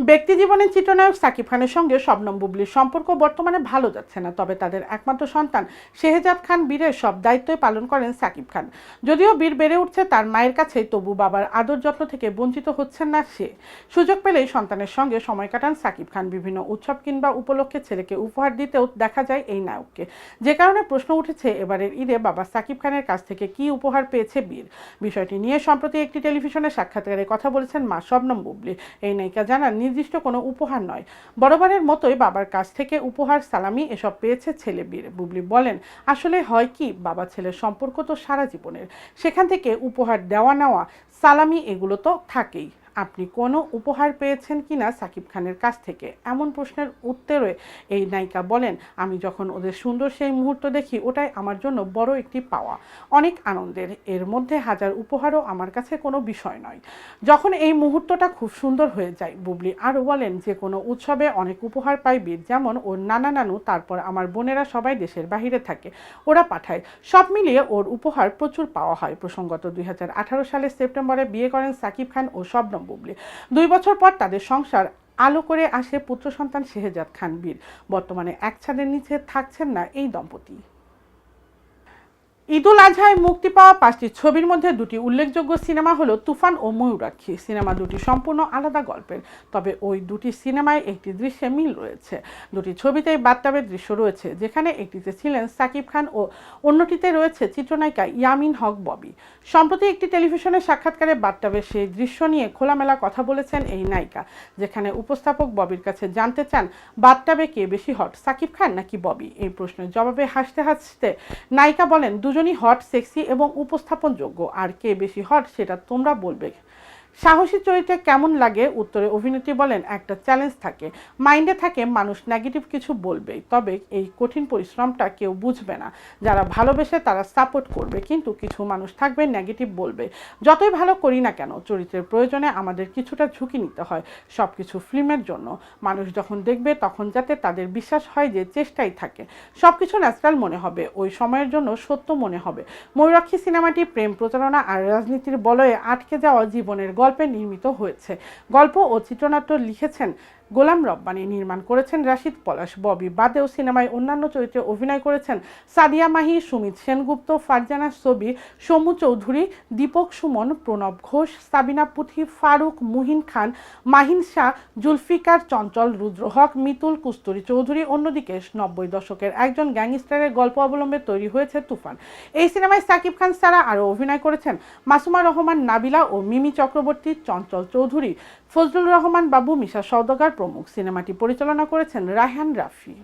ব্যক্তি জীবনের চিত্রনায়ক সাকিব খানের সঙ্গে শবনম বুবলির সম্পর্ক বর্তমানে ভালো যাচ্ছে না, তবে তাদের একমাত্র সন্তান শেহজাদ খান বীরের সব দায়িত্বই পালন করেন সাকিব খান। যদিও বীর বেড়ে উঠছে তার মায়ের কাছে তবু বাবার আদর যত্ন থেকে বঞ্চিত হচ্ছেন না সে। সুযোগ পেলেই সন্তানের সঙ্গে সময় কাটান সাকিব খান। বিভিন্ন উৎসব কিংবা উপলক্ষে ছেলেকে উপহার দিতেও দেখা যায় এই নায়ককে। যে কারণে প্রশ্ন উঠেছে, এবারের ঈদে বাবা সাকিব খানের কাছ থেকে কি উপহার পেয়েছে বীর? বিষয়টি নিয়ে সম্প্রতি একটি টেলিভিশনে সাক্ষাৎকারে কথা বলেছেন মা শবনম বুবলি। এই নায়িকা জানান নির্দিষ্ট কোনো উপহার নয়। বরাবরের মতোই বাবার কাছ থেকে উপহার, সালামি এসব পেয়েছে ছেলে বীর। বুবলি বলেন, আসলে হয় কি, বাবা ছেলের সম্পর্ক তো সারা জীবনের। সেখান থেকে উপহার দেওয়া নেওয়া সালামি এগুলো তো থাকেই। আপনি কোনো উপহার পেয়েছেন কি না সাকিব খানের কাছ থেকে? এমন প্রশ্নের উত্তরে এই নায়িকা বলেন, আমি যখন ওদের সুন্দর সেই মুহূর্ত দেখি, ওটাই আমার জন্য বড় একটি পাওয়া। অনেক আনন্দের। এর মধ্যে হাজার উপহারও আমার কাছে কোনো বিষয় নয়। যখন এই মুহূর্তটা খুব সুন্দর হয়ে যায়, বুবলি আরও বলেন, যে কোনো উৎসবে অনেক উপহার পাই বীর যেমন ওর নানা নানু, তারপর আমার বোনেরা সবাই দেশের বাহিরে থাকে। ওরা পাঠায়। সব মিলিয়ে ওর উপহার প্রচুর পাওয়া হয়। প্রসঙ্গত দুই সালের সেপ্টেম্বরে বিয়ে করেন সাকিব খান ও শবনম। বুবলি। দুই বছর পর তাদের সংসার আলো করে আসে পুত্র সন্তান শেহজাদ খান বীর। বর্তমানে এক ছাদের নিচে থাকছেন না এই দম্পতি। ঈদুল আজহায় মুক্তি পাওয়া পাঁচটি ছবির মধ্যে দুটি উল্লেখযোগ্য সিনেমা হলো তুফান ও ময়ূরাক্ষী। সিনেমা দুটি সম্পূর্ণ আলাদা গল্পের, তবে ওই দুটি সিনেমায় একটি দৃশ্যে মিল রয়েছে। দুটি ছবিতেই বাত্তাবের দৃশ্য রয়েছে, যেখানে একটিতে ছিলেন সাকিব খান ও অন্যটিতে রয়েছে চিত্রনায়িকা ইয়ামিন হক ববি। সম্প্রতি একটি টেলিভিশনের সাক্ষাৎকারে বাত্তাবের সেই দৃশ্য নিয়ে খোলামেলা কথা বলেছেন এই নায়িকা, যেখানে উপস্থাপক ববির কাছে জানতে চান বাত্তাবে কে বেশি হট, সাকিব খান নাকি ববি? এই প্রশ্নের জবাবে হাসতে হাসতে নায়িকা বলেন দুজনই হট সেক্সি এবং উপস্থাপনযোগ্য। আর কে বেশি হট সেটা তোমরা বলবে। সাহসী চরিত্রে কেমন লাগে? উত্তরে অভিনেত্রী বলেন, একটা চ্যালেঞ্জ থাকে। মাইন্ডে থাকে, মানুষ নেগেটিভ কিছু বলবেই। তবে এই কঠিন পরিশ্রমটা কেউ বুঝবে না। যারা ভালোবেসে তারা সাপোর্ট করবে। কিন্তু কিছু মানুষ থাকবে নেগেটিভ বলবে। যতই ভালো করি না কেন, চরিত্রের প্রয়োজনে আমাদের কিছুটা ঝুঁকি নিতে হয় সব কিছু ফিল্মের জন্য। মানুষ যখন দেখবে, তখন যাতে তাদের বিশ্বাস হয় যে চেষ্টাই থাকে। সব কিছু ন্যাচারাল মনে হবে। ওই সময়ের জন্য সত্য মনে হবে। ময়ূরাক্ষী সিনেমাটি প্রেম প্রচারণা আর রাজনীতির বলয়ে আটকে যাওয়া জীবনের গল্পে নির্মিত হয়েছে। গল্প ও চিত্রনাট্য লিখেছেন গোলাম রব্বানি নির্মাণ করেছেন রাশিদ পলাশ। ববি বাদেও সিনেমায় অন্যান্য চরিত্রে অভিনয় করেছেন সাদিয়া মাহি, সুমিত সেনগুপ্ত, ফারজানা ছবি সমু চৌধুরী, দীপক সুমন, প্রণব ঘোষ, সাবিনা পুথি, ফারুক মুহিন খান, মাহিন শাহ, জুলফিকার চঞ্চল, রুদ্র হক, মিতুল কুস্তুরি চৌধুরী, অন্যদিকে নব্বই দশকের একজন গ্যাংস্টারের গল্প অবলম্বে তৈরি হয়েছে তুফান। এই সিনেমায় সাকিব খান ছাড়া আরও অভিনয় করেছেন মাসুমা রহমান, নাবিলা ও মিমি চক্রবর্তী, চঞ্চল চৌধুরী, ফজলুর রহমান, বাবু মিশা সওদাগর প্রমুখ সিনেমাটি পরিচালনা করেছেন রায়হান রাফি।